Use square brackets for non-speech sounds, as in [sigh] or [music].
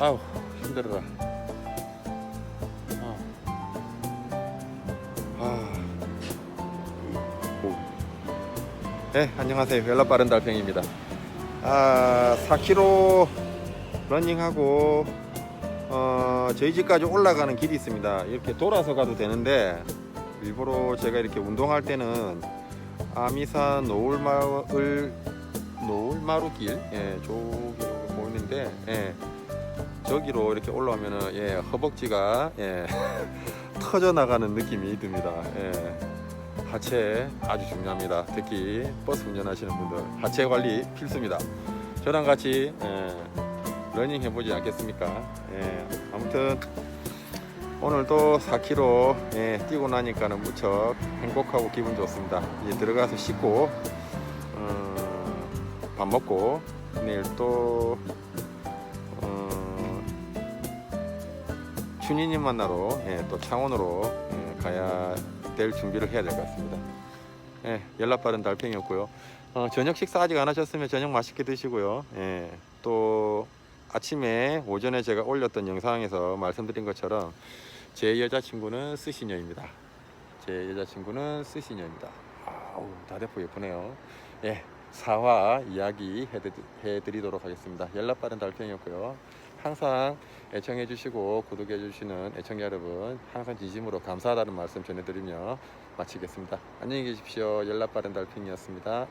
아우 힘들어라. 아. 아. 오. 네 안녕하세요. 연락 빠른 달팽입니다. 아 4km 러닝하고 어, 저희 집까지 올라가는 길이 있습니다. 이렇게 돌아서 가도 되는데 일부러 제가 이렇게 운동할 때는 아미산 노을마을 노을마루길 예, 저기 보이는데 예, 저기로 이렇게 올라오면은 예, 허벅지가 예, [laughs] 터져 나가는 느낌이 듭니다. 예, 하체 아주 중요합니다. 특히 버스 운전하시는 분들 하체 관리 필수입니다. 저랑 같이 예, 러닝 해보지 않겠습니까? 예, 아무튼 오늘도 4km 예, 뛰고 나니까는 무척 행복하고 기분 좋습니다. 이제 들어가서 씻고 어, 밥 먹고 내일 또 춘희님 만나러 예, 또 창원으로 예, 가야 될 준비를 해야 될 것 같습니다. 예, 연락 빠른 달팽이였고요. 어, 저녁 식사 아직 안 하셨으면 저녁 맛있게 드시고요. 예, 또 아침에 오전에 제가 올렸던 영상에서 말씀드린 것처럼 제 여자친구는 스시녀입니다. 제 여자친구는 스시녀입니다. 아우 다대포 예쁘네요. 예, 사화 이야기 해드, 해드리도록 하겠습니다. 연락 빠른 달팽이였고요. 항상 애청해 주시고 구독해 주시는 애청자 여러분 항상 진심으로 감사하다는 말씀 전해드리며 마치겠습니다. 안녕히 계십시오. 연락 빠른 달팽이였습니다.